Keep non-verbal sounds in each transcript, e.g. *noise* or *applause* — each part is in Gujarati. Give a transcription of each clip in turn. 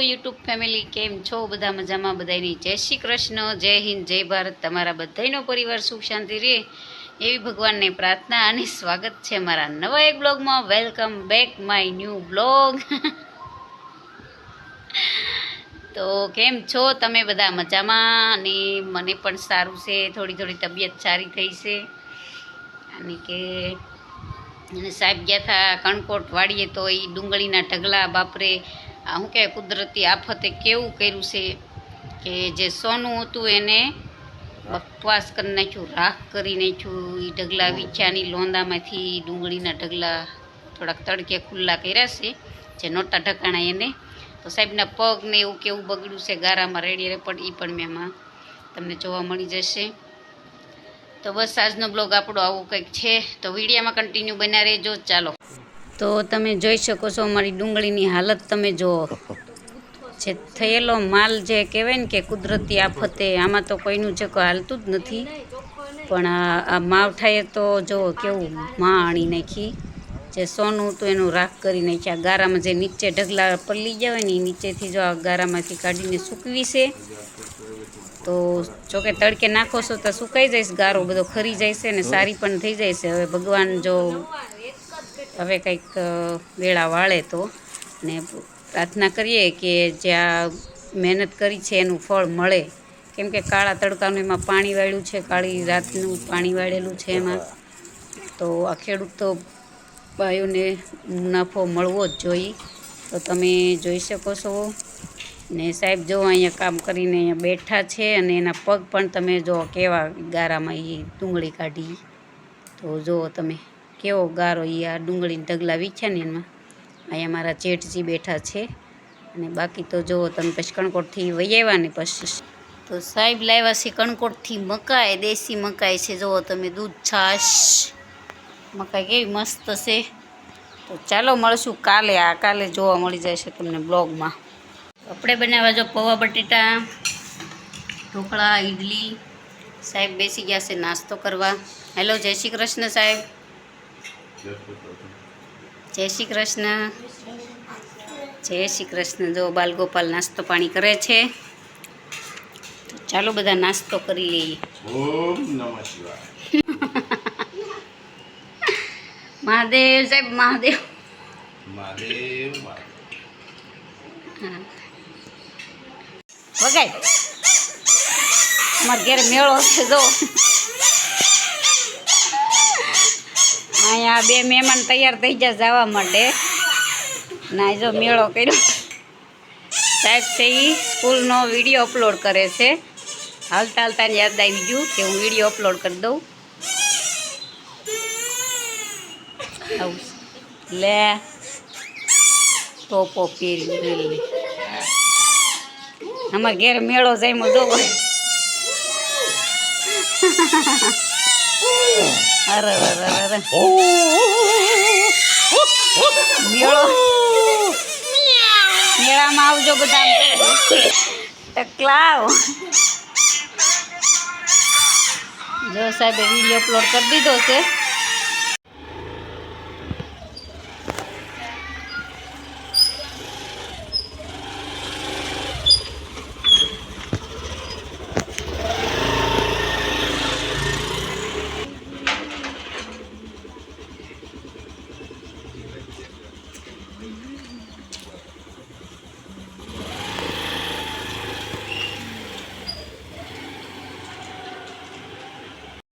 યુટ્યુબ ફેમિલી કેમ છો? બધા મજામાં બધાની જય શ્રી કૃષ્ણ, જય હિન્દ, જય ભારત. તમારા બધાનો પરિવાર સુખ શાંતિ રહે એવી ભગવાનને પ્રાર્થના અને સ્વાગત છે મારા નવા એક બ્લોગમાં. Welcome back my new blog તો કેમ છો? તમે બધા મજામાં? અને મને પણ સારું છે. થોડી થોડી તબિયત સારી થઈ છે. અને કે અને સાહેબ ગયા હતા કણકોટ વાળીએ તો એ ડુંગળીના ઢગલા, બાપરે આ શું કહેવાય કુદરતી આફતે કેવું કર્યું છે કે જે સોનું હતું એને બકવાસ કરી નાખ્યું રાખ કરી નાખ્યું એ ઢગલા વીછાની લોંદામાંથી ડુંગળીના ઢગલા થોડાક તડકે ખુલ્લા કર્યા છે જે નોટા ઢકાણા એને. તો સાહેબના પગ ને એવું કેવું બગડ્યું છે ગારામાં રેડી પણ એ પણ મેં એમાં તમને જોવા મળી જશે. તો બસ આજનો બ્લોગ આપણો આવું કંઈક છે. તો વિડીયામાં કન્ટિન્યુ બન્યા રહેજો. ચાલો. તો તમે જોઈ શકો છો અમારી ડુંગળીની હાલત તમે જુઓ જે થયેલો માલ જે કહેવાય ને કે કુદરતી આફતે, આમાં તો કોઈનું જે હાલતું જ નથી. પણ આ માવઠાએ તો જો કેવું માં આણી નાખી. જે સોનું હતું એનું રાખ કરી નાખ્યા. ગારામાં જે નીચે ઢગલા પલ્લી જાય ને એ નીચેથી જો આ ગારામાંથી કાઢીને સૂકવી છે. તો જોકે તડકે નાખો છો તો સુકાઈ છે ગારો બધો ખરી જાય છે ને સારી પણ થઈ જાય છે હવે ભગવાન જો હવે કંઈક વેળા વાળે તો. ને પ્રાર્થના કરીએ કે જે આ મહેનત કરી છે એનું ફળ મળે. કેમ કે કાળા તડકાનું એમાં પાણી વાળ્યું છે, કાળી રાતનું પાણી વાળેલું છે એમાં. તો આ ખેડૂત તો ભાઈઓને મુનાફો મળવો જ જોઈએ. તો તમે જોઈ શકો છો. ને સાહેબ, જો અહીંયા કામ કરીને અહીંયા બેઠા છે અને એના પગ પણ તમે જો કેવા ગારામાં એ ડુંગળી કાઢી. તો જુઓ તમે. કેવો ગારો એ આ ડુંગળીના ઢગલા વીછ્યા ને એમાં. અહીંયા મારા જેઠજી બેઠા છે. અને બાકી તો જુઓ તમે પછી કણકોટથી વહી આવ્યા ને પછી. તો સાહેબ લાવ્યા છે કણકોટથી મકાઈ, દેશી મકાઈ છે. જુઓ તમે દૂધ, છાશ. મકાઈ કેવી મસ્ત છે. તો ચાલો મળશું કાલે. આ કાલે જોવા મળી છે તમને બ્લોગમાં. આપણે બનાવવા જો પૌવા બટેટા, ઢોકળા, ઈડલી. સાહેબ બેસી ગયા છે નાસ્તો કરવા. હેલો, જય શ્રી કૃષ્ણ સાહેબ. જય શ્રી કૃષ્ણ. જય શ્રી કૃષ્ણ. જો બાલગોપાલ નાસ્તો પાણી કરે છે ચાલો બધા નાસ્તો કરી લઈએ. *laughs* મહાદેવ સાહેબ મહાદેવ. મહાદેવ મહાદેવ. વગાય અમારા ઘેર મેળો છે જો. અહીંયા બે મહેમાન તૈયાર થઈ જાય જવા માટે. ના, જો મેળો કર્યો. સાહેબ છે એ સ્કૂલનો વીડિયો અપલોડ કરે છે. હાલતા હાલતાને યાદ આવી ગયું કે હું વીડિયો અપલોડ કરી દઉં. આવું લે. ટોપો પહેરી અમારા ઘેર મેળો જાય દો *laughs* અરે અરે અરે અરે. મેળો. મેળામાં આવજો બધા ટકલાવ જો સાહેબે વીડિયો અપલોડ કરી દીધો છે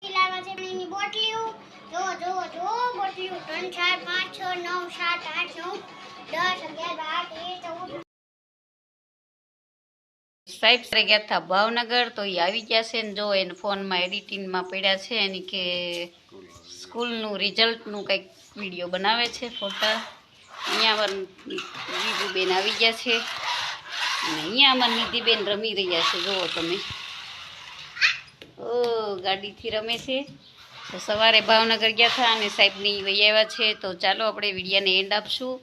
લાવ્યા છે પાણીની બોટલીઓ જુઓ જુઓ જુઓ બોટલીઓ ચાર, પાંચ, છ, નવ, સાત, આઠ, નવ, દસ, અગિયાર, બાર, તેર, ચૌદ. સાહેબ, સરે ગયા હતા ભાવનગર, તો એ આવી ગયા છે ને જો એને ફોનમાં એડિટિંગમાં પડ્યા છે એની કે સ્કૂલનું રિઝલ્ટનું કંઈક વીડિયો બનાવે છે, ફોટા. અહીંયા અમારા નિધિબેન આવી ગયા છે. અને અહીંયા અમારા નિધિબેન રમી રહ્યા છે, જુઓ તમે. ઓ, ગાડીથી રમે છે. તો સવારે ભાવનગર ગયા હતા અને સાહેબની વહી આવ્યા છે. તો ચાલો આપણે વિડીયાને એન્ડ આપશું.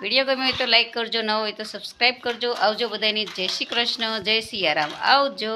વીડિયો ગમ્યો હોય તો લાઈક કરજો, ન હોય તો સબસ્ક્રાઈબ કરજો. આવજો બધાની. જય શ્રી કૃષ્ણ, જય સિયારામ. આવજો.